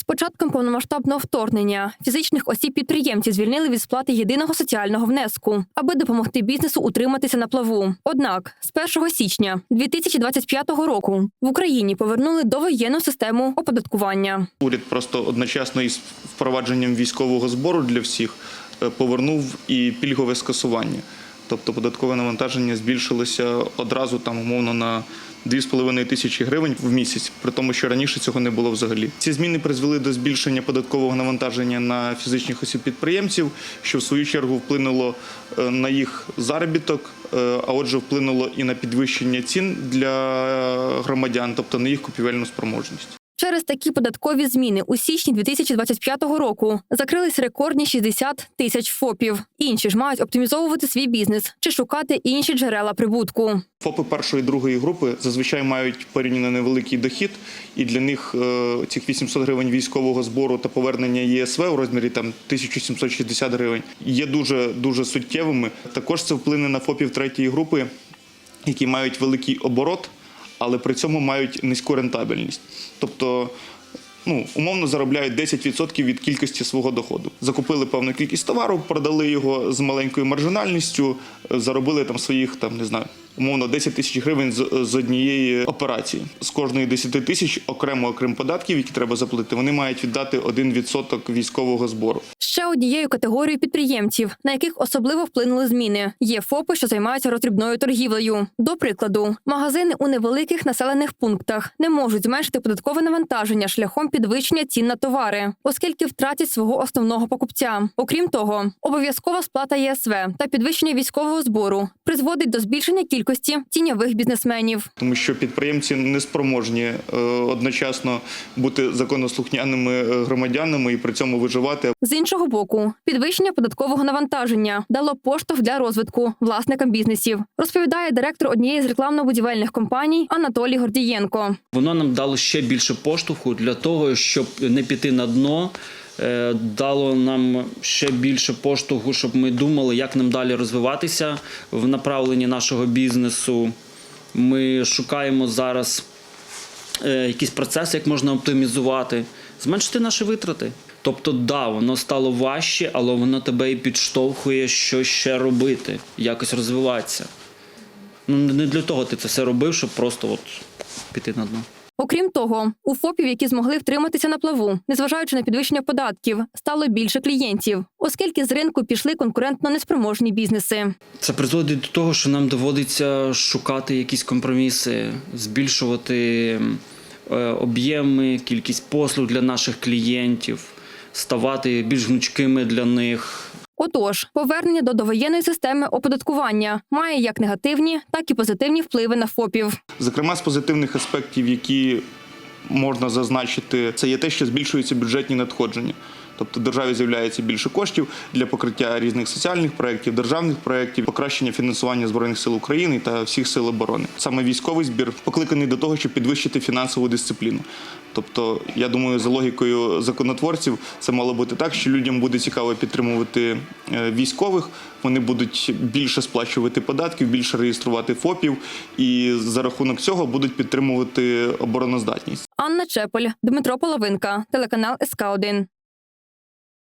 З початком повномасштабного вторгнення фізичних осіб підприємців звільнили від сплати єдиного соціального внеску, аби допомогти бізнесу утриматися на плаву. Однак з 1 січня 2025 року в Україні повернули довоєнну систему оподаткування. Уряд просто одночасно із впровадженням військового збору для всіх е, повернув і пільгове скасування. Тобто податкове навантаження збільшилося одразу там умовно на 2,5 тисячі гривень в місяць, при тому, що раніше цього не було взагалі. Ці зміни призвели до збільшення податкового навантаження на фізичних осіб підприємців, що в свою чергу вплинуло е, на їх заробіток, е, а отже, вплинуло і на підвищення цін для громадян, тобто на їх купівельну спроможність. Через такі податкові зміни у січні 2025 року закрились рекордні 60 тисяч ФОПів. Інші ж мають оптимізовувати свій бізнес чи шукати інші джерела прибутку. ФОПи першої і другої групи зазвичай мають порівняно невеликий дохід, і для них е, цих 800 гривень військового збору та повернення ЄСВ у розмірі там 1760 гривень є дуже дуже суттєвими. Також це вплине на ФОПів третьої групи, які мають великий оборот, але при цьому мають низьку рентабельність. Тобто ну, умовно заробляють 10% від кількості свого доходу. Закупили певну кількість товару, продали його з маленькою маржинальністю, е, заробили там своїх там не знаю. Умовно 10 тисяч гривень з, однієї операції. З кожної 10 тисяч окремо, окрім податків, які треба заплатити, вони мають віддати 1% військового збору. Ще однією категорією підприємців, на яких особливо вплинули зміни, є ФОПи, що займаються роздрібною торгівлею. До прикладу, магазини у невеликих населених пунктах не можуть зменшити податкове навантаження шляхом підвищення цін на товари, оскільки втратять свого основного покупця. Окрім того, обов'язкова сплата ЄСВ та підвищення військового збору призводить до збільшення кількості тіньових бізнесменів. Тому що підприємці не спроможні е, одночасно бути законослухняними е, громадянами і при цьому виживати. З іншого боку, підвищення податкового навантаження дало поштовх для розвитку власникам бізнесів, розповідає директор однієї з рекламно-будівельних компаній Анатолій Гордієнко. Воно нам дало ще більше поштовху для того, щоб не піти на дно. Е, Дало нам ще більше поштовху, щоб ми думали, як нам далі розвиватися в направленні нашого бізнесу. Ми шукаємо зараз е, якісь процеси, як можна оптимізувати, зменшити наші витрати. Тобто, да, воно стало важче, але воно тебе і підштовхує, що ще робити, якось розвиватися. Ну не для того ти це все робив, щоб просто от піти на дно. Окрім того, у ФОПів, які змогли втриматися на плаву, незважаючи на підвищення податків, стало більше клієнтів, оскільки з ринку пішли конкурентно неспроможні бізнеси. Це призводить до того, що нам доводиться шукати якісь компроміси, збільшувати е, об'єми, кількість послуг для наших клієнтів, ставати більш гнучкими для них. Отож, повернення до довоєнної системи оподаткування має як негативні, так і позитивні впливи на ФОПів. Зокрема, з позитивних аспектів, які можна зазначити, це є те, що збільшуються бюджетні надходження. Тобто державі з'являється більше коштів для покриття різних соціальних проєктів, державних проєктів, покращення фінансування збройних сил України та всіх сил оборони. Саме військовий збір покликаний до того, щоб підвищити фінансову дисципліну. Тобто, я думаю, за логікою законотворців, це мало бути так, що людям буде цікаво підтримувати е, військових. Вони будуть більше сплачувати податків, більше реєструвати ФОПів, і за рахунок цього будуть підтримувати обороноздатність. Анна Чеполь, Дмитро Половинка, телеканал СК 1